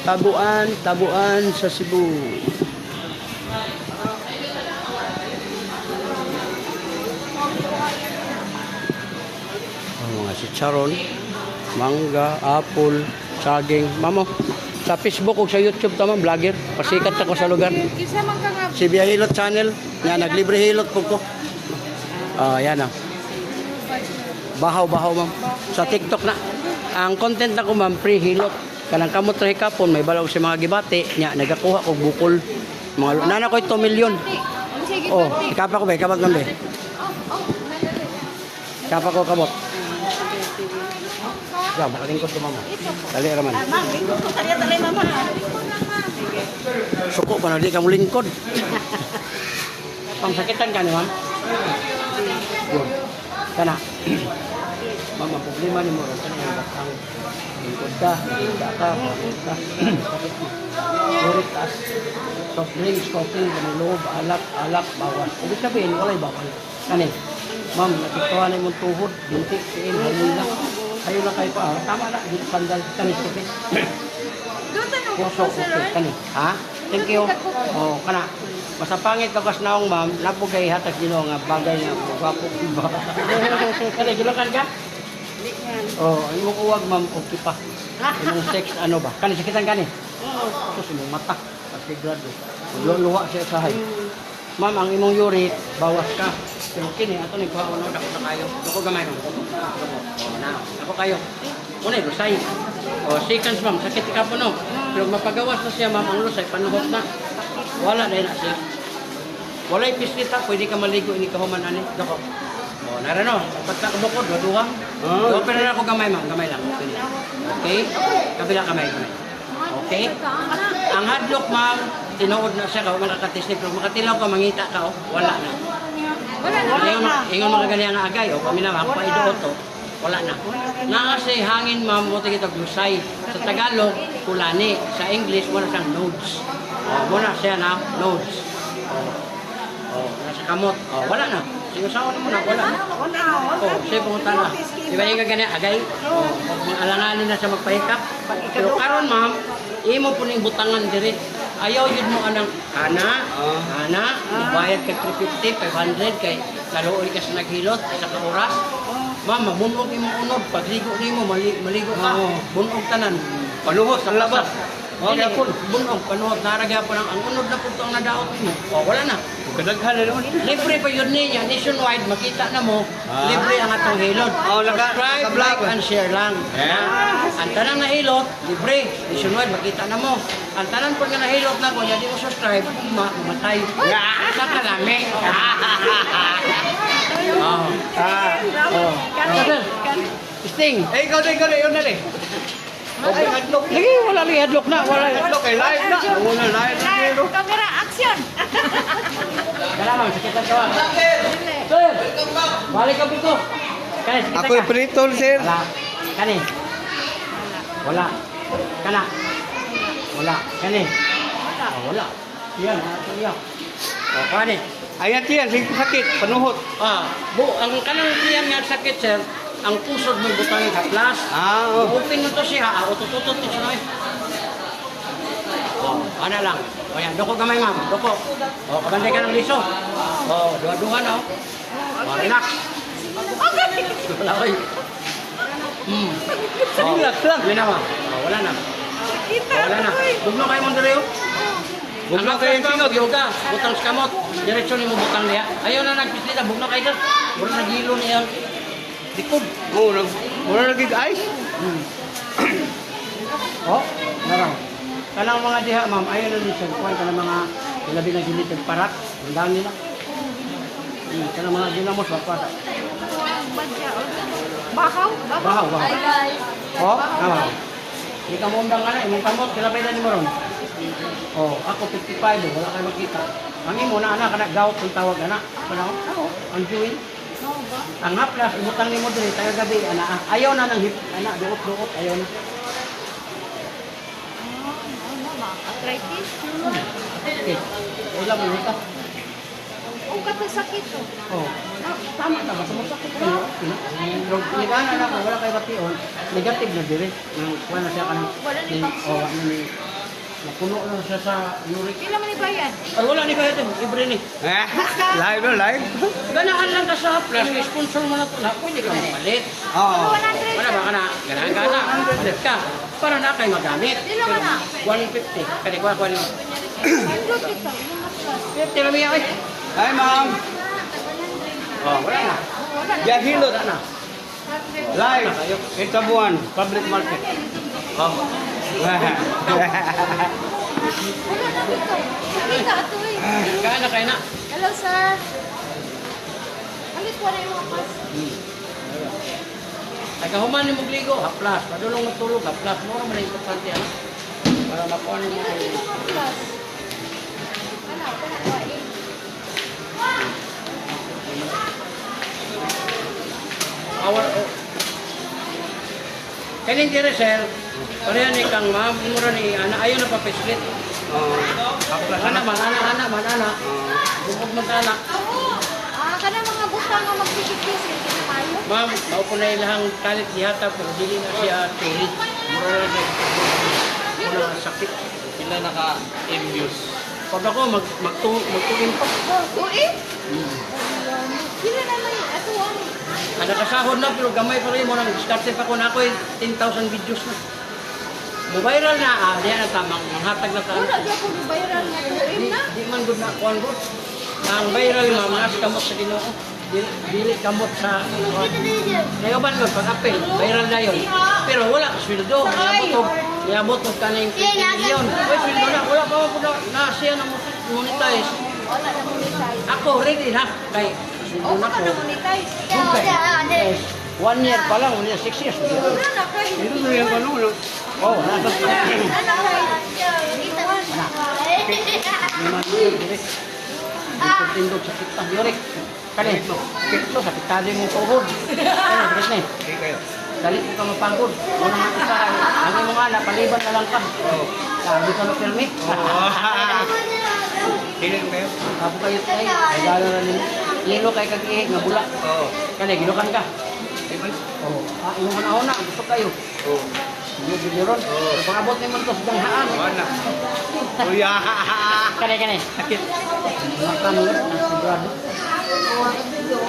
Tabuan, tabuan sa Cebu. Ang mga si Charon, mangga, apple, saging. Mamo, sa Facebook o sa YouTube tama, vlogger. Pasikat ako sa lugar. Si Biya Hilot Channel, nga naglibre hilot po ko. Ah, yan ah. Bahaw, bahaw ma'am. Sa TikTok na. Ang content na ko ma'am, free hilot. Kanang kamot ra hikapon, may balaw si mga gibati. Nya, nagakuha ko bukol. Mga, nana ko ito milyon. Sige, Oh, ikapa ko ba? Ikapat ma'am be. Ikapa ko kamot. Ya, makalingkod ko mama. Dali raman. Suko pa na di ka mo lingkod. Pangsakitan ka ni ma'am? Yun. Kana. Mama, problema ni mo kana yung batang lingkod ka, lingkod ka, lingkod ka. Sakit mo. Urit taas. Soft drinks, coffee, loob, alak, alak, bawas. Ibig sabihin, walay bawal. Kani, ma'am, natiktuhan na yung tuhod, binti, siin, hayoy lang. Hayoy lang kayo pa. ah. Tama na, dito sandal, kani, ko Puso, okay. Kani. Ha? Thank you. Oh, kana. Basta pangit ka kas naong ma'am, napugay hatag dino nga bagay nga gwapo ba. Kani gilokan ka? Oh, ay mo kuwag ma'am okay pa. Imong sex ano ba? Kani sakitan kani. Oo. Ito imong mata. Kasi grado. Luluwa siya sa hay. Ma'am, ang imong uric, bawas ka. Pero kini, ato ni kuha uno dako na kayo. Dako gamay ko. Oh, na. Ako kayo. Unay lusay. Oh, seconds ma'am, sakit ka po no. Pero mapagawas na siya ma'am, ang lusay panuhot na. Wala na na siya. Wala pislita, pwede ka maligo ini kahuman ani. Dako. Oh, nara no. Pagka kabukod, waduha. Oh. Open na ako gamay ma'am, gamay lang. Okay? Kabila kamay, kamay. Okay? Ang hadlock ma'am, tinuod na siya ka, makakatisnik. Pero makatilaw ka, mangita ka, oh. wala na. Wala na. Ingon ingon mga ganyan nga agay, o kami na magpaido to. Wala na. Na kasi hangin ma'am mo tigito glusay. Sa Tagalog, kulani. Sa English, wala siyang nodes. O, muna siya na nodes. O, o nasa kamot. O, wala na. Sinusawa na mo na, wala na. Wala. O, siya pumunta na. Di ba yung ganyan agay? O, mga alanganin na siya magpahikap. Pero karon ma'am, imo po ning butangan diri. Ayaw yun mo anang kana, kana, bayad ka 350, 500 kay kaluoy ka sa naghilot, sa oras. Ma'am, mabunog imong unod, pagligo nimo mali, maligo ka. Bunog tanan. Panuhot sa labas. Okay, po. Bunog, panuhot, naragya po ng ang unod na po ang nadaot mo. O, wala na. Kadaghan na naman. Libre pa yun niya, nationwide, makita na mo, libre ang atong hilot. Oh, naka- Subscribe, like, and share lang. Yeah. Ang tanang nahilot, libre, nationwide, makita na mo. Ang tanang pag nahilot na ko, hindi mo subscribe, ma matay. Sa kalami. Oh. Ah. Oh. Sting. Eh, ikaw na, ikaw na, yun na rin. Okay, hadlock. Lagi, wala rin headlock na, wala. Hadlock, eh, live na. Una, live na. pero. Camera action. Kala ma'am, sakitan ka ba? Sir, balik ka dito. Kani, sakitan Ako ka. yung pritol, sir. Wala. Kani. Wala. Kana. Wala. Kani. Ah, wala. Yan, ato niya. O, kani. Ayan tiyan, sakit, panuhot. Ah, bu, ang kanang siyang nga sakit, sir, ang pusod mo butang sa plus. Ah, oh. Open mo to siya, ah, utututot to siya. eh. Oh, ano lang. O yan, doko gamay ma'am, doko. O, kabanday ka ng liso. O, duha-duha na. O, O, relax. Wala ko Hmm. Relax lang. Yun na ma'am. O, wala na. Wala na. Bugno kayo mong dalayo. Bugno kayo yung singot. Yoga, butang sa kamot. Diretso ni mo butang niya. Ayaw na nagpislita, bugno kayo. Mura na gilo niya. Likod. Oo, nag... Wala nagig ice. Oh, narang. Kanang mga diha, ma'am, ayaw na din siya. Kuhan ka ng mga ilabi na gilid ng parat. Ang dami nila. Hmm, kanang mga ginamos, wapata. Bakaw. Bahaw, bahaw. Oh, tama. Hindi ka mundang ka na, imong kamot, sila pwede ni Maron. Oh, ako 55, oh, wala kayo makita. Ang imo na anak, anak gout, kung tawag anak. Ano? Ako, ang juwin. Ang haplas, ibutang ni mo din, tayo gabi, anak. ah. Ayaw na ng hip, anak, duot-duot, ayaw na. Arthritis. Okay. Wala mo ito. Ang kapasakit to. Oh, tama na ba? Sumasakit. Pero nagana na ako, wala kayo bation. Negative na dire. Nang kuha na siya ka ng... Wala ni ng- vaccine. Oh, ano ni... Napuno lang siya sa uric. Hindi naman ibayan. Ay, wala ni kaya ito. Libre ni. Eh, live no, live. Ganahan lang ka sa haplas. Sponsor mo na ito. Na, pwede ka mapalit. Oo. 100. Wala ba ka na? Ganahan ka na. 100 ka. Para na kayo magamit. Hindi naman na. 150. Kani ko ako. Ang good ito. Yung atlas. 50 lang yan. Hi, ma'am. Oh, wala na. Wala na. Yeah, hilot. Na. Live. It's a buwan. Public market. Oh. Wala na dito. Halika, ito eh. Kaya na kayo na. Hello, sir. Alit wala yung wakas. Nagkahuman ni Mugligo, haplas. Padulong matulog, haplas. Mura man ang importante. Ano? Para makuha Hindi niyo. na dito mga plus. Ano, ko eh. Our, oh. Kanin dire sir, pareha ni kang ma'am, mura ni ana ayo na pa peslit. Oh. Haplas Ana man ana ana man ana. Bukod man ana. Ah, kana mga butang nga magpisit-pisit. Kaya tayo. Ma'am, mao po na ilang kalit dihata pero dili na siya tuli. Mura na siya. Mura na sakit. Sila naka-imbuse. Pag ako mag magtu magtuin pa. Uy! Sila naman yun. Ato ang... Ana kasahod na pero gamay pa rin mo nang diskarte pa ko na ako eh, 10,000 videos na. Mo viral na ah, diyan na tamang manghatag na ta. Wala dyan kung viral na tuloy Di, na. di man good na kuan good. Ang viral nga mga kamot sa Ginoo. Dili, kamot sa Kaya ba good pag apel, viral na yon. Pero wala ka sweldo, niabot og niabot og kaning 20 million. Oy sweldo na wala pa mo na na siya na monetize. Na. Ako ready na kay O, sweldo na ko. monetize. Okay. Yes. One year pa lang, one year, six years. Ito na yung ano, no? Oh, nasa Ano direct. Dito tindog sa kita, yorek. Kani, kito sa kita din mong tuhod. Ano, direct na eh. Dali ko ka mapagod. Una nga isa, ang imong anak, paliban na lang ka. Oo. Sabi ka mapirmi. Sila kayo? Apo kayo tayo, regalo na nimo. Yelo kay kag ihig nga bula. Oo. Kani, gilukan ka. Oh, ah, imong panahon na, gusto kayo. Oo. Hindi biliron. Oo. Pag abot ni man to sa danghaan. Wala. Kuya. Kani, kani. Sakit. Makan mo, sigurado.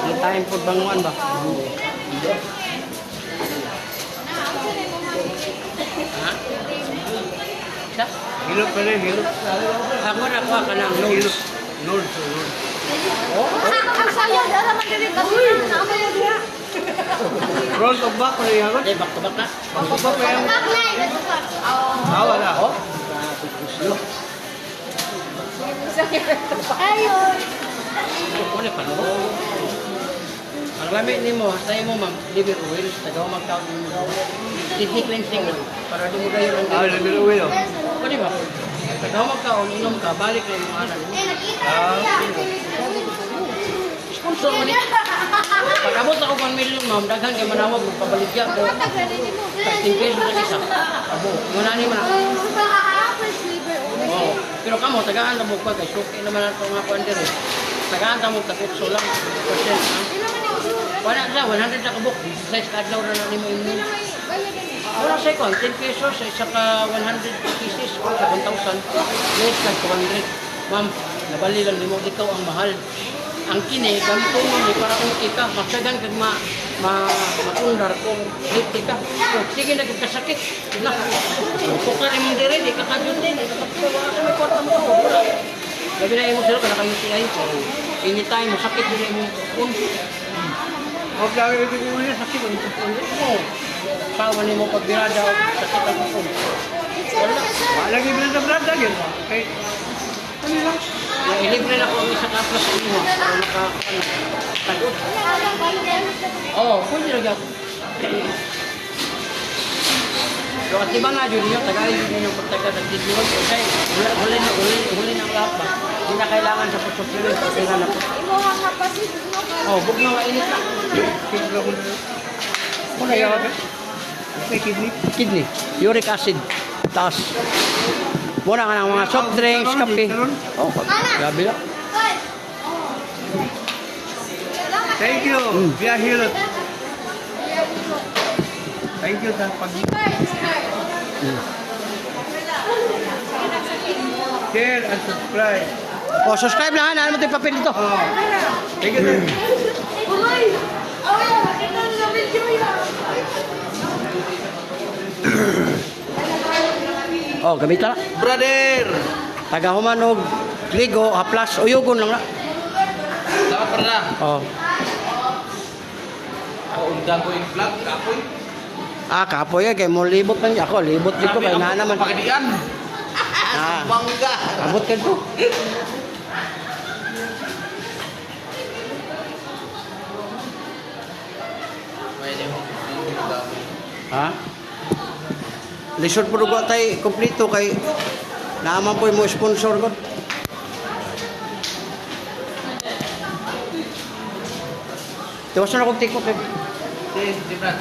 May time po banguan ba? Ha? Hilot pa rin, hilot. Ako na kuha ka ng Hilot. Lord, Lord. Oh, Ang sayang, dara man diri kasi naamo mo diha. Front of back rin ako. eh, back to back na. Back of back pa yan. Ah, wala. Oh, Ayun. Kukunin pa no? Ang lamig ni mo, hastay mo ma'am, liver oil, tagaw mag-count mo. Kidney cleansing lang, para di mo kayo lang Ah, labil uwi, oh. Pwede ba? Tagaw mag-count, inom ka, balik na yung anak mo. Ah, Sponsor mo ni. Pag abot ako 1 million ma'am, daghan kay manawag, pabalik yan. Pero, Matagal ni mo. 15 pesos ang isa. Abo, muna ni mo na. Oo. Pero kamo, tagaan na mo pa, kay suki naman ang mga kuwander. Tagaan na mo, takutso lang, 50%. ha? Wala na, 100 na kabuk. Size kadlaw na lang ni mo imin. Wala sa ko, 10 pesos sa isa ka 100 pieces o sa 1,000. Late ka 200. Ma'am, nabali lang nimo ikaw ang mahal. Ang kini, ganito mo ni para kung ika, magsagan kag ma ma matundar kung safety ka. O, sige na kag kasakit. Na. Kung ka rin dire, di ka kadyon din. Wala sa may kwarta mo. Wala. Gabi na imo sila ka naka-UTI. Anytime, masakit din imo kung huwag lang yung ibig uwi, sakit. Oo. Sawa ni mo pagbirada o sakit ang kupon. Wala. Wala lagi bilang sa brand lagi. Okay. Ano lang? Na ilibre na ko ang isa ka plus sa inyo. Para maka, ano, tagot. Oo, oh, pwede na gap. So, at iba nga yun yung tagay yun yung pagtaga ng titiwan. Okay, huli, huli na, huli, huli na lahat ba? Hindi na kailangan sa pusupirin. Kasi nga na po. Oh, bug na nga init na. Kidney ako na. Muna yun. May kidney. Kidney, uric acid, taas. Muna ka ng mga soft drinks, kape. Oh, grabe lang. Thank you. Mm. Via hilot. Thank you sa pag... Mm. Share and subscribe. Oh, subscribe ha. Naan mo ito yung papel dito. Oh. Thank you, sir. Uy! Ay, nakita na video yan. Oh, gamit na. Brother! Taga humanog, ligo, haplas, uyugon lang na. Dapat pala. Oh. Kaundang ko yung vlog, kapoy. Ah, kapoy eh, kay mo libot man ako. Libot dito kay na naman. Pagkadian. Ah, Bangga. abot ka to. Ha? Lisod po dugo tay kompleto kay naaman po mo sponsor ko. Tiwas na akong tikot eh. Si, si Brad.